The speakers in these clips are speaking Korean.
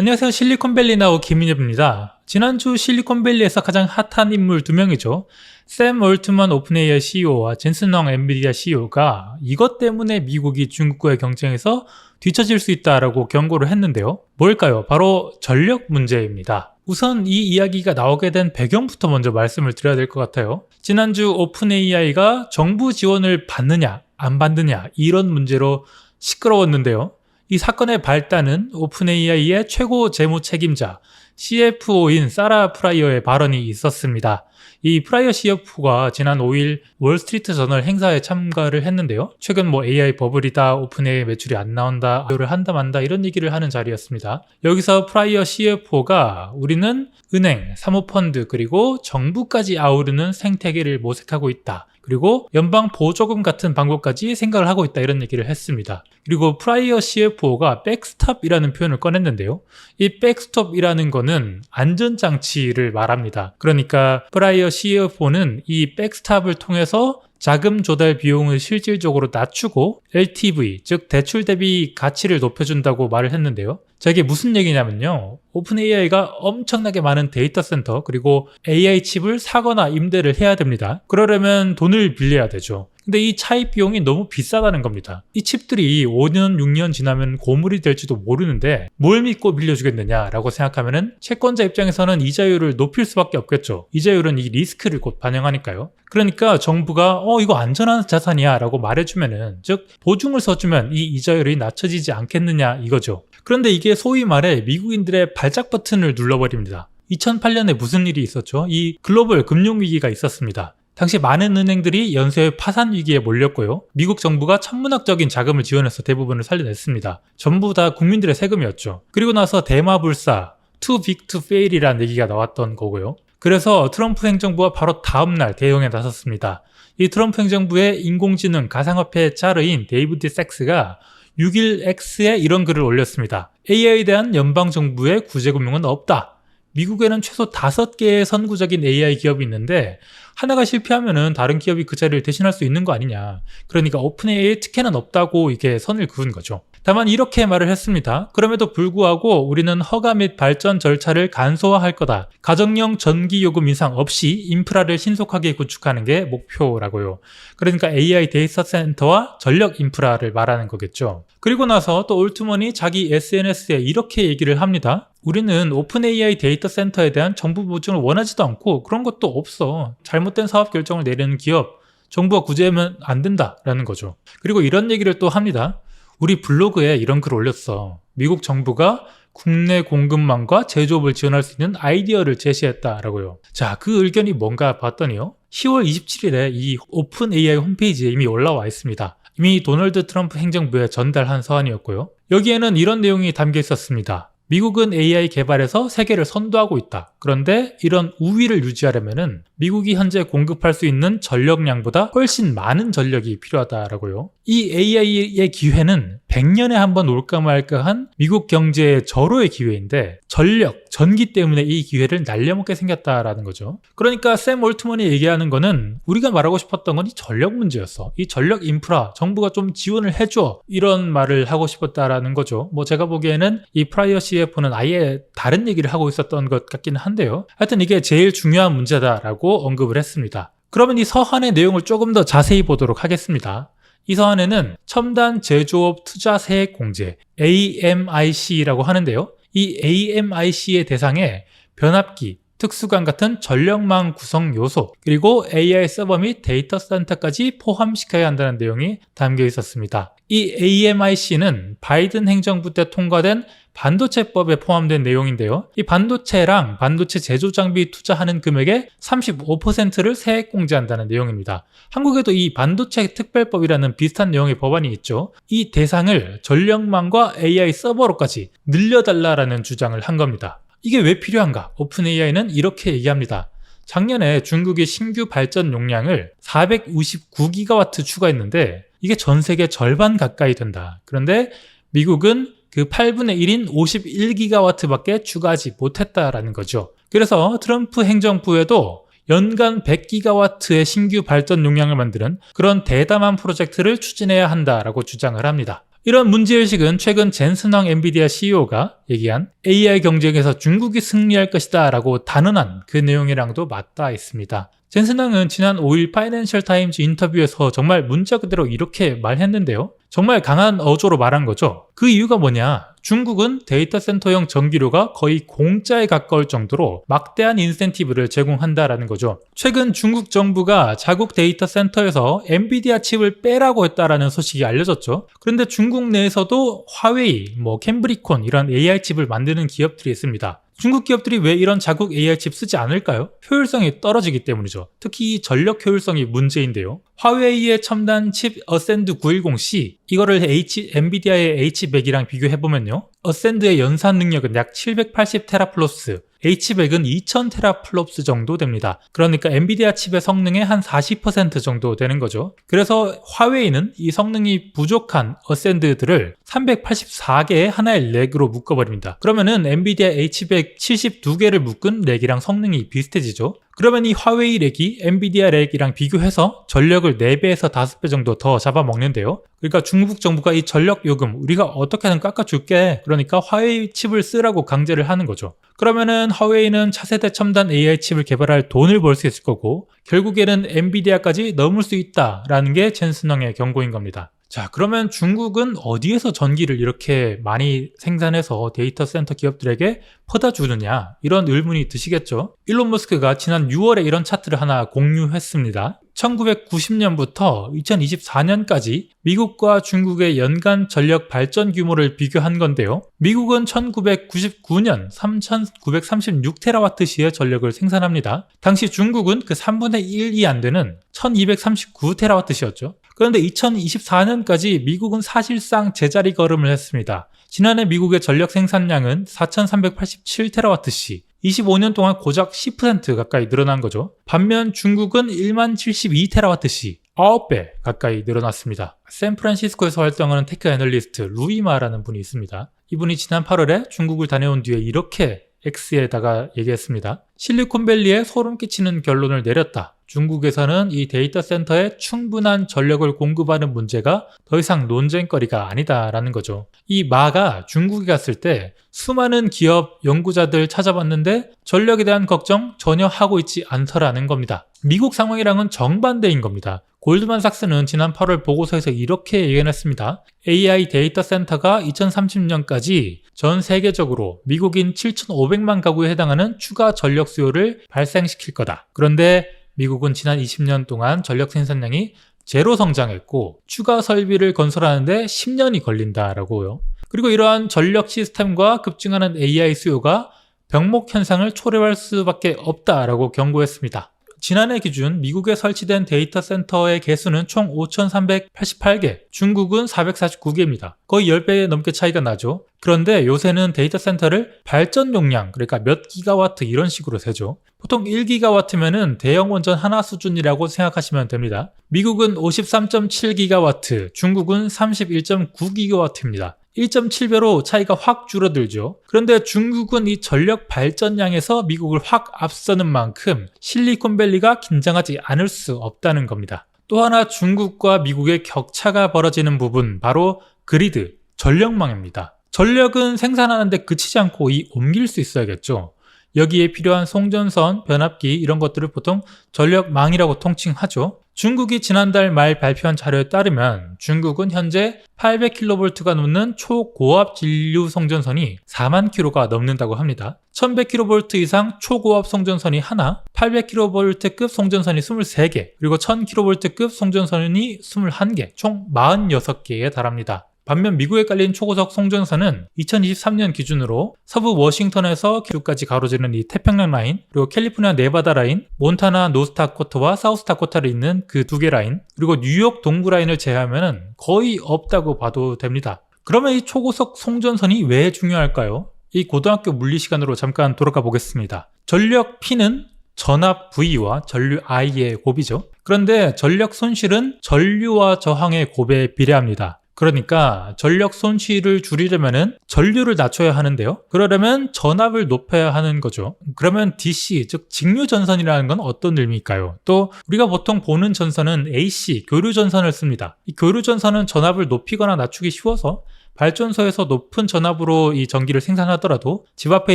안녕하세요. 실리콘밸리 나우 김인엽입니다. 지난주 실리콘밸리에서 가장 핫한 인물 두 명이죠. 샘 올트만 오픈AI CEO와 젠슨 헝 엔비디아 CEO가 이것 때문에 미국이 중국과의 경쟁에서 뒤처질 수 있다라고 경고를 했는데요. 뭘까요? 바로 전력 문제입니다. 우선 이 이야기가 나오게 된 배경부터 먼저 말씀을 드려야 될 것 같아요. 지난주 오픈AI가 정부 지원을 받느냐, 안 받느냐, 이런 문제로 시끄러웠는데요. 이 사건의 발단은 오픈AI의 최고 재무 책임자 CFO인 사라 프라이어의 발언이 있었습니다. 이 프라이어 CFO가 지난 5일 월스트리트 저널 행사에 참가를 했는데요. 최근 뭐 AI 버블이다, 오픈AI 매출이 안 나온다, 를 한다 만다 이런 얘기를 하는 자리였습니다. 여기서 프라이어 CFO가 우리는 은행, 사모펀드 그리고 정부까지 아우르는 생태계를 모색하고 있다. 그리고 연방 보조금 같은 방법까지 생각을 하고 있다 이런 얘기를 했습니다. 그리고 프라이어 CFO가 백스톱이라는 표현을 꺼냈는데요. 이 백스톱이라는 거는 안전장치를 말합니다. 그러니까 프라이어 CFO는 이 백스톱을 통해서 자금 조달 비용을 실질적으로 낮추고 LTV, 즉 대출 대비 가치를 높여준다고 말을 했는데요. 자, 이게 무슨 얘기냐면요. 오픈 AI가 엄청나게 많은 데이터 센터 그리고 AI 칩을 사거나 임대를 해야 됩니다. 그러려면 돈을 빌려야 되죠. 근데 이 차입 비용이 너무 비싸다는 겁니다. 이 칩들이 5년, 6년 지나면 고물이 될지도 모르는데 뭘 믿고 빌려주겠느냐라고 생각하면은 채권자 입장에서는 이자율을 높일 수밖에 없겠죠. 이자율은 이 리스크를 곧 반영하니까요. 그러니까 정부가 어 이거 안전한 자산이야라고 말해주면은 즉 보증을 서주면 이 이자율이 낮춰지지 않겠느냐 이거죠. 그런데 이게 소위 말해 미국인들의 발작 버튼을 눌러버립니다. 2008년에 무슨 일이 있었죠? 이 글로벌 금융위기가 있었습니다. 당시 많은 은행들이 연쇄 파산 위기에 몰렸고요. 미국 정부가 천문학적인 자금을 지원해서 대부분을 살려냈습니다. 전부 다 국민들의 세금이었죠. 그리고 나서 대마불사, too big to fail이라는 얘기가 나왔던 거고요. 그래서 트럼프 행정부가 바로 다음날 대응에 나섰습니다. 이 트럼프 행정부의 인공지능 가상화폐 짜르인 데이비드 섹스가 6일X에 이런 글을 올렸습니다. AI에 대한 연방정부의 구제금융은 없다. 미국에는 최소 5개의 선구적인 AI 기업이 있는데 하나가 실패하면은 다른 기업이 그 자리를 대신할 수 있는 거 아니냐. 그러니까 오픈 AI의 특혜는 없다고 이게 선을 그은 거죠. 다만 이렇게 말을 했습니다. 그럼에도 불구하고 우리는 허가 및 발전 절차를 간소화할 거다. 가정용 전기 요금 인상 없이 인프라를 신속하게 구축하는 게 목표라고요. 그러니까 AI 데이터 센터와 전력 인프라를 말하는 거겠죠. 그리고 나서 또 올트먼이 자기 SNS에 이렇게 얘기를 합니다. 우리는 오픈 AI 데이터 센터에 대한 정부 보증을 원하지도 않고 그런 것도 없어. 잘못된 사업 결정을 내리는 기업, 정부가 구제하면 안 된다라는 거죠. 그리고 이런 얘기를 또 합니다. 우리 블로그에 이런 글 올렸어. 미국 정부가 국내 공급망과 제조업을 지원할 수 있는 아이디어를 제시했다라고요. 자, 그 의견이 뭔가 봤더니요. 10월 27일에 이 오픈 AI 홈페이지에 이미 올라와 있습니다. 이미 도널드 트럼프 행정부에 전달한 서한이었고요. 여기에는 이런 내용이 담겨 있었습니다. 미국은 AI 개발에서 세계를 선도하고 있다. 그런데 이런 우위를 유지하려면 미국이 현재 공급할 수 있는 전력량보다 훨씬 많은 전력이 필요하다라고요. 이 AI의 기회는 100년에 한 번 올까 말까 한 미국 경제의 절호의 기회인데 전력, 전기 때문에 이 기회를 날려먹게 생겼다라는 거죠. 그러니까 샘 올트먼이 얘기하는 거는 우리가 말하고 싶었던 건 이 전력 문제였어. 이 전력 인프라 정부가 좀 지원을 해줘 이런 말을 하고 싶었다라는 거죠. 뭐 제가 보기에는 이 프라이어 CF는 아예 다른 얘기를 하고 있었던 것 같기는 한데요. 하여튼 이게 제일 중요한 문제다라고 언급을 했습니다. 그러면 이 서한의 내용을 조금 더 자세히 보도록 하겠습니다. 이 서한에는 첨단 제조업 투자 세액 공제 AMIC라고 하는데요. 이 AMIC의 대상에 변압기, 특수관 같은 전력망 구성 요소, 그리고 AI 서버 및 데이터 센터까지 포함시켜야 한다는 내용이 담겨 있었습니다. 이 AMIC는 바이든 행정부 때 통과된 반도체법에 포함된 내용인데요. 이 반도체랑 반도체 제조 장비 투자하는 금액의 35%를 세액 공제한다는 내용입니다. 한국에도 이 반도체 특별법이라는 비슷한 내용의 법안이 있죠. 이 대상을 전력망과 AI 서버로까지 늘려달라라는 주장을 한 겁니다. 이게 왜 필요한가? 오픈 AI는 이렇게 얘기합니다. 작년에 중국의 신규 발전 용량을 459기가와트 추가했는데 이게 전 세계 절반 가까이 된다. 그런데 미국은 그 8분의 1인 51기가와트밖에 추가하지 못했다라는 거죠. 그래서 트럼프 행정부에도 연간 100기가와트의 신규 발전 용량을 만드는 그런 대담한 프로젝트를 추진해야 한다라고 주장을 합니다. 이런 문제의식은 최근 젠슨왕 엔비디아 CEO가 얘기한 AI 경쟁에서 중국이 승리할 것이다 라고 단언한 그 내용이랑도 맞닿아 있습니다. 젠슨왕은 지난 5일 파이낸셜 타임즈 인터뷰에서 정말 문자 그대로 이렇게 말했는데요. 정말 강한 어조로 말한 거죠. 그 이유가 뭐냐? 중국은 데이터 센터용 전기료가 거의 공짜에 가까울 정도로 막대한 인센티브를 제공한다라는 거죠. 최근 중국 정부가 자국 데이터 센터에서 엔비디아 칩을 빼라고 했다라는 소식이 알려졌죠. 그런데 중국 내에서도 화웨이, 뭐 캠브리콘 이런 AI 칩을 만드는 기업들이 있습니다. 중국 기업들이 왜 이런 자국 AI 칩 쓰지 않을까요? 효율성이 떨어지기 때문이죠. 특히 전력 효율성이 문제인데요. 화웨이의 첨단 칩 어센드 910C 이거를 H, 엔비디아의 H100이랑 비교해보면요. 어센드의 연산 능력은 약 780 테라플로스, H100은 2000 테라플롭스 정도 됩니다. 그러니까 엔비디아 칩의 성능의 한 40% 정도 되는 거죠. 그래서 화웨이는 이 성능이 부족한 어센드들을 384개의 하나의 렉으로 묶어버립니다. 그러면은 엔비디아 H100 72개를 묶은 렉이랑 성능이 비슷해지죠. 그러면 이 화웨이 렉이 엔비디아 렉이랑 비교해서 전력을 4배에서 5배 정도 더 잡아먹는데요. 그러니까 중국 정부가 이 전력 요금 우리가 어떻게든 깎아줄게. 그러니까 화웨이 칩을 쓰라고 강제를 하는 거죠. 그러면은 화웨이는 차세대 첨단 AI 칩을 개발할 돈을 벌 수 있을 거고 결국에는 엔비디아까지 넘을 수 있다라는 게 젠슨왕의 경고인 겁니다. 자, 그러면 중국은 어디에서 전기를 이렇게 많이 생산해서 데이터 센터 기업들에게 퍼다 주느냐? 이런 의문이 드시겠죠? 일론 머스크가 지난 6월에 이런 차트를 하나 공유했습니다. 1990년부터 2024년까지 미국과 중국의 연간 전력 발전 규모를 비교한 건데요. 미국은 1999년 3,936테라와트시의 전력을 생산합니다. 당시 중국은 그 3분의 1이 안 되는 1,239테라와트시였죠. 그런데 2024년까지 미국은 사실상 제자리 걸음을 했습니다. 지난해 미국의 전력 생산량은 4,387테라와트시, 25년 동안 고작 10% 가까이 늘어난 거죠. 반면 중국은 1만 72테라와트시, 9배 가까이 늘어났습니다. 샌프란시스코에서 활동하는 테크 애널리스트 루이마라는 분이 있습니다. 이분이 지난 8월에 중국을 다녀온 뒤에 이렇게 X에다가 얘기했습니다. 실리콘밸리에 소름 끼치는 결론을 내렸다. 중국에서는 이 데이터 센터에 충분한 전력을 공급하는 문제가 더 이상 논쟁거리가 아니다라는 거죠. 이 마가 중국에 갔을 때 수많은 기업 연구자들 찾아봤는데 전력에 대한 걱정 전혀 하고 있지 않더라는 겁니다. 미국 상황이랑은 정반대인 겁니다. 골드만삭스는 지난 8월 보고서에서 이렇게 예견했습니다. AI 데이터 센터가 2030년까지 전 세계적으로 미국인 7,500만 가구에 해당하는 추가 전력 수요를 발생시킬 거다. 그런데 미국은 지난 20년 동안 전력 생산량이 제로 성장했고 추가 설비를 건설하는데 10년이 걸린다라고요. 그리고 이러한 전력 시스템과 급증하는 AI 수요가 병목 현상을 초래할 수밖에 없다라고 경고했습니다. 지난해 기준 미국에 설치된 데이터 센터의 개수는 총 5,388개, 중국은 449개입니다. 거의 10배 넘게 차이가 나죠. 그런데 요새는 데이터 센터를 발전 용량, 그러니까 몇 기가와트 이런 식으로 세죠. 보통 1기가와트면은 대형 원전 하나 수준이라고 생각하시면 됩니다. 미국은 53.7기가와트, 중국은 31.9기가와트입니다. 1.7배로 차이가 확 줄어들죠. 그런데 중국은 이 전력 발전량에서 미국을 확 앞서는 만큼 실리콘밸리가 긴장하지 않을 수 없다는 겁니다. 또 하나 중국과 미국의 격차가 벌어지는 부분 바로 그리드, 전력망입니다. 전력은 생산하는데 그치지 않고 이 옮길 수 있어야겠죠. 여기에 필요한 송전선, 변압기 이런 것들을 보통 전력망이라고 통칭하죠. 중국이 지난달 말 발표한 자료에 따르면 중국은 현재 800kV가 넘는 초고압 진류 송전선이 4만 km가 넘는다고 합니다. 1100kV 이상 초고압 송전선이 하나, 800kV급 송전선이 23개, 그리고 1000kV급 송전선이 21개, 총 46개에 달합니다. 반면 미국에 깔린 초고속 송전선은 2023년 기준으로 서부 워싱턴에서 기후까지 가로지르는 이 태평양 라인, 그리고 캘리포니아 네바다 라인, 몬타나 노스타코타와 사우스타코타를 잇는 그 두 개 라인, 그리고 뉴욕 동부 라인을 제외하면 거의 없다고 봐도 됩니다. 그러면 이 초고속 송전선이 왜 중요할까요? 이 고등학교 물리 시간으로 잠깐 돌아가 보겠습니다. 전력 P는 전압 V와 전류 I의 곱이죠. 그런데 전력 손실은 전류와 저항의 곱에 비례합니다. 그러니까 전력 손실을 줄이려면은 전류를 낮춰야 하는데요. 그러려면 전압을 높여야 하는 거죠. 그러면 DC, 즉 직류 전선이라는 건 어떤 의미일까요? 또 우리가 보통 보는 전선은 AC, 교류 전선을 씁니다. 이 교류 전선은 전압을 높이거나 낮추기 쉬워서 발전소에서 높은 전압으로 이 전기를 생산하더라도 집 앞에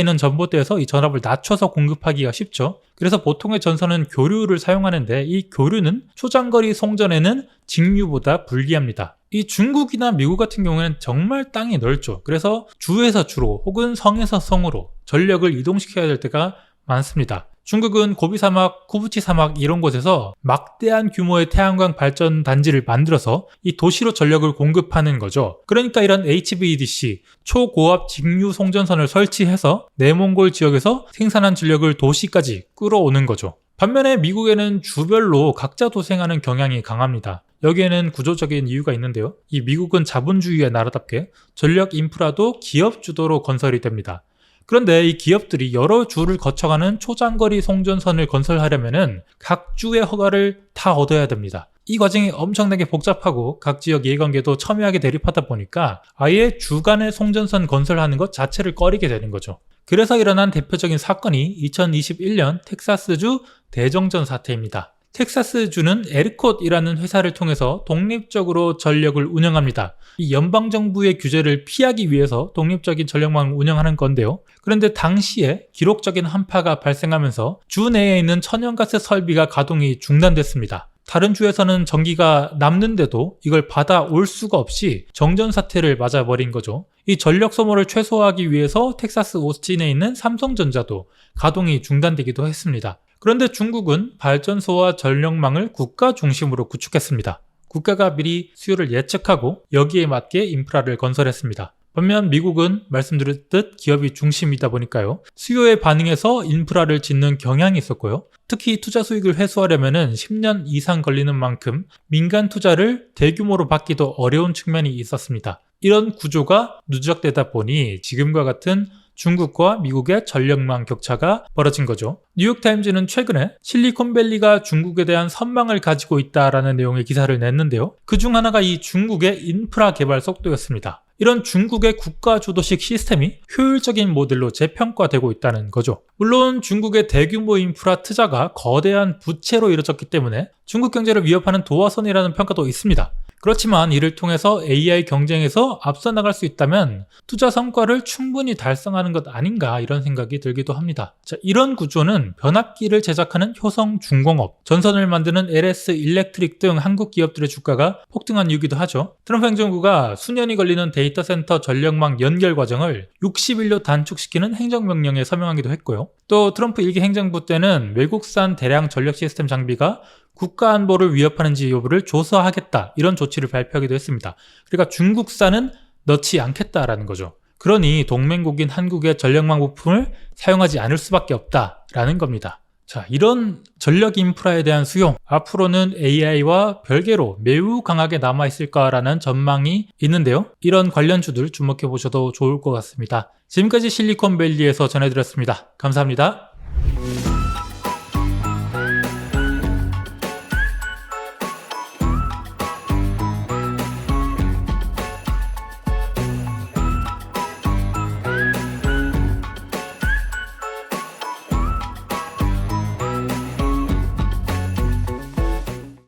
있는 전봇대에서 이 전압을 낮춰서 공급하기가 쉽죠. 그래서 보통의 전선은 교류를 사용하는데 이 교류는 초장거리 송전에는 직류보다 불리합니다. 이 중국이나 미국 같은 경우에는 정말 땅이 넓죠. 그래서 주에서 주로 혹은 성에서 성으로 전력을 이동시켜야 될 때가 많습니다. 중국은 고비 사막, 쿠부치 사막 이런 곳에서 막대한 규모의 태양광 발전 단지를 만들어서 이 도시로 전력을 공급하는 거죠. 그러니까 이런 HVDC, 초고압 직류 송전선을 설치해서 내몽골 지역에서 생산한 전력을 도시까지 끌어오는 거죠. 반면에 미국에는 주별로 각자 도생하는 경향이 강합니다. 여기에는 구조적인 이유가 있는데요. 이 미국은 자본주의의 나라답게 전력 인프라도 기업 주도로 건설이 됩니다. 그런데 이 기업들이 여러 주를 거쳐가는 초장거리 송전선을 건설하려면은 각 주의 허가를 다 얻어야 됩니다. 이 과정이 엄청나게 복잡하고 각 지역 이해관계도 첨예하게 대립하다 보니까 아예 주간의 송전선 건설하는 것 자체를 꺼리게 되는 거죠. 그래서 일어난 대표적인 사건이 2021년 텍사스주 대정전 사태입니다. 텍사스주는 에르콧이라는 회사를 통해서 독립적으로 전력을 운영합니다. 이 연방정부의 규제를 피하기 위해서 독립적인 전력망을 운영하는 건데요. 그런데 당시에 기록적인 한파가 발생하면서 주 내에 있는 천연가스 설비가 가동이 중단됐습니다. 다른 주에서는 전기가 남는데도 이걸 받아올 수가 없이 정전 사태를 맞아버린 거죠. 이 전력 소모를 최소화하기 위해서 텍사스 오스틴에 있는 삼성전자도 가동이 중단되기도 했습니다. 그런데 중국은 발전소와 전력망을 국가 중심으로 구축했습니다. 국가가 미리 수요를 예측하고 여기에 맞게 인프라를 건설했습니다. 반면 미국은 말씀드렸듯 기업이 중심이다 보니까요. 수요에 반응해서 인프라를 짓는 경향이 있었고요. 특히 투자 수익을 회수하려면 10년 이상 걸리는 만큼 민간 투자를 대규모로 받기도 어려운 측면이 있었습니다. 이런 구조가 누적되다 보니 지금과 같은 중국과 미국의 전력망 격차가 벌어진 거죠. 뉴욕타임즈는 최근에 실리콘밸리가 중국에 대한 선망을 가지고 있다라는 내용의 기사를 냈는데요. 그 중 하나가 이 중국의 인프라 개발 속도였습니다. 이런 중국의 국가 주도식 시스템이 효율적인 모델로 재평가되고 있다는 거죠. 물론 중국의 대규모 인프라 투자가 거대한 부채로 이루어졌기 때문에 중국 경제를 위협하는 도화선이라는 평가도 있습니다. 그렇지만 이를 통해서 AI 경쟁에서 앞서 나갈 수 있다면 투자 성과를 충분히 달성하는 것 아닌가 이런 생각이 들기도 합니다. 자, 이런 구조는 변압기를 제작하는 효성 중공업, 전선을 만드는 LS 일렉트릭 등 한국 기업들의 주가가 폭등한 이유기도 하죠. 트럼프 행정부가 수년이 걸리는 데이터 센터 전력망 연결 과정을 60일로 단축시키는 행정명령에 서명하기도 했고요. 또 트럼프 일기 행정부 때는 외국산 대량 전력 시스템 장비가 국가 안보를 위협하는지 여부를 조사하겠다 이런 조치를 발표하기도 했습니다. 그러니까 중국산은 넣지 않겠다라는 거죠. 그러니 동맹국인 한국의 전력망 부품을 사용하지 않을 수밖에 없다라는 겁니다. 자, 이런 전력 인프라에 대한 수용, 앞으로는 AI와 별개로 매우 강하게 남아있을까라는 전망이 있는데요. 이런 관련주들 주목해 보셔도 좋을 것 같습니다. 지금까지 실리콘밸리에서 전해드렸습니다. 감사합니다.